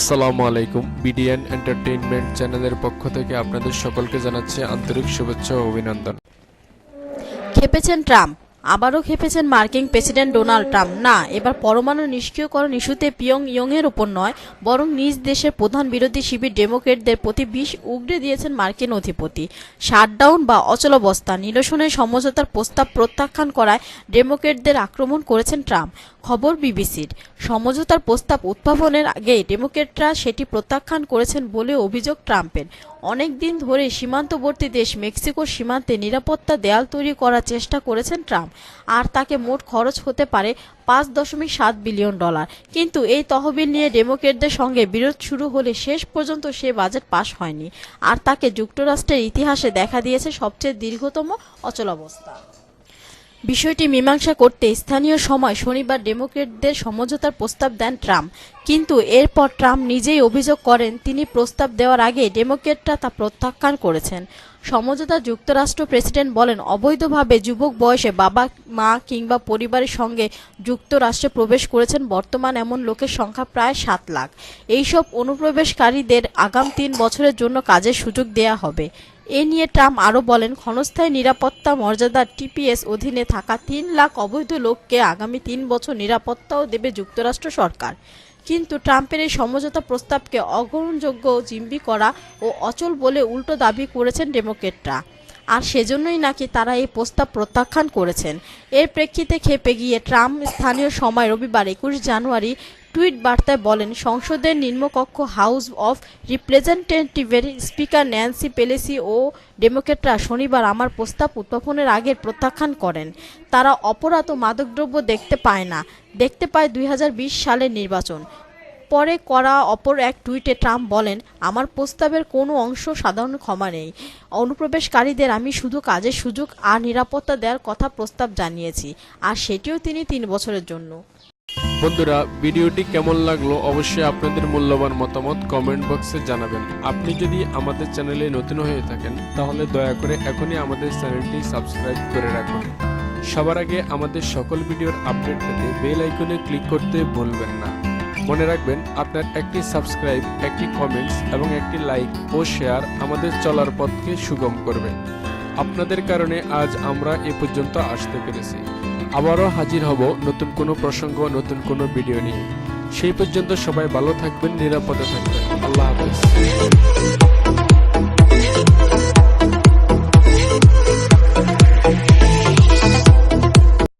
আসসালামু আলাইকুম। BDN entertainment চ্যানেলের পক্ষ থেকে আপনাদের সকলকে জানাচ্ছি আন্তরিক শুভেচ্ছা ও অভিনন্দন। খেপেছেন ট্রাম্প। আবারও খেপেছেন মার্কিন প্রেসিডেন্ট ডোনাল্ড ট্রাম্প। না, এবার পরমাণু নিষ্ক্রিয়করণ ইস্যুতে পিয়ং ইয়ংয়ের উপর নয়, বরং নিজ দেশের প্রধান বিরোধী শিবির ডেমোক্রেটদের প্রতি বিষ উগড়ে দিয়েছেন মার্কিন অধিপতি। শাটডাউন বা অচলাবস্থা নিরসনের সমঝোতার প্রস্তাব প্রত্যাখ্যান করায় ডেমোক্রেটদের আক্রমণ করেছেন ট্রাম্প। খবর বিবিসির। সমঝোতার প্রস্তাব উদ্ভাবনের আগে ডেমোক্রেটরা সেটি প্রত্যাখ্যান করেছেন বলে অভিযোগ ট্রাম্পের। অনেক দিন ধরে সীমান্তবর্তী দেশ মেক্সিকোর সীমান্তে নিরাপত্তা দেয়াল তৈরি করার চেষ্টা করেছেন ট্রাম্প। আর তাকে মোট খরচ হতে পারে পাঁচ দশমিক সাত বিলিয়ন ডলার। কিন্তু এই তহবিল নিয়ে ডেমোক্রেটদের সঙ্গে বিরোধ শুরু হলে শেষ পর্যন্ত সে বাজেট পাশ হয়নি। আর তাকে যুক্তরাষ্ট্রের ইতিহাসে দেখা দিয়েছে সবচেয়ে দীর্ঘতম অচলাবস্থা। বিষয়টি মীমাংসা করতে স্থানীয় সময় শনিবার ডেমোক্রেটদের সমঝোতার প্রস্তাব দেন ট্রাম্প। কিন্তু এরপর ট্রাম্প নিজেই অভিযোগ করেন, তিনি প্রস্তাব দেওয়ার আগে ডেমোক্রেটরা তা প্রত্যাখ্যান করেছেন। সমঝোতা যুক্তরাষ্ট্র প্রেসিডেন্ট বলেন, অবৈধভাবে যুবক বয়সে বাবা, মা কিংবা পরিবারের সঙ্গে যুক্তরাষ্ট্রে প্রবেশ করেছেন, বর্তমান এমন লোকের সংখ্যা প্রায় সাত লাখ। এইসব অনুপ্রবেশকারীদের আগাম তিন বছরের জন্য কাজের সুযোগ দেয়া হবে। এ নিয়ে ট্রাম্প আরও বলেন, ক্ষণস্থায়ী নিরাপত্তা মর্যাদা টিপিএস অধীনে থাকা তিন লাখ অবৈধ লোককে আগামী তিন বছর নিরাপত্তাও দেবে যুক্তরাষ্ট্র সরকার। কিন্তু ট্রাম্পের এই সমঝোতা প্রস্তাবকে অগ্রহণযোগ্য জিম্বি করা ও অচল বলে উল্টো দাবি করেছেন ডেমোক্রেটরা। আর সেজন্যই নাকি তারা এই প্রস্তাব প্রত্যাখ্যান করেছেন। এর প্রেক্ষিতে খেপে গিয়ে ট্রাম্প স্থানীয় সময় রবিবার একুশ জানুয়ারি টুইট বার্তায় বলেন, সংসদের নিম্নকক্ষ হাউস অফ রিপ্রেজেন্টেটিভের স্পিকার ন্যান্সি পেলেসি ও ডেমোক্রেটরা শনিবার আমার প্রস্তাব উত্থাপনের আগে প্রত্যাখ্যান করেন। তারা অপরাধ ও মাদকদ্রব্য দেখতে পায় না। দেখতে পায় দুই হাজার বিশ সালের নির্বাচন। পরে করা অপর এক টুইটে ট্রাম্প বলেন, আমার প্রস্তাবের কোনো অংশ সাধারণ ক্ষমা নেই। অনুপ্রবেশকারীদের আমি শুধু কাজের সুযোগ আর নিরাপত্তা দেওয়ার কথা প্রস্তাব জানিয়েছি, আর সেটিও তিনি তিন বছরের জন্য। বন্ধুরা, ভিডিওটি কেমন লাগল অবশ্যই আপনাদের মূল্যবান মতামত কমেন্ট বক্সে জানাবেন। আপনি যদি আমাদের চ্যানেলে নতুন হয়ে থাকেন, তাহলে দয়া করে এখনই আমাদের চ্যানেলটি সাবস্ক্রাইব করে রাখুন। সবার আগে আমাদের সকল ভিডিওর আপডেট পেতে বেল আইকনে ক্লিক করতে ভুলবেন না। মনে রাখবেন, আপনার একটি সাবস্ক্রাইব একটি কমেন্টস এবং একটি লাইক ও শেয়ার আমাদের চলার পথকে সুগম করবে। আপনাদের কারণে আজ আমরা এ পর্যন্ত আসতে পেরেছি। আবারও হাজির হব নতুন কোনো প্রসঙ্গ, নতুন কোনো ভিডিও নিয়ে। সেই পর্যন্ত সবাই ভালো থাকবেন, নিরাপদে থাকবেন। আল্লাহ হাফেজ।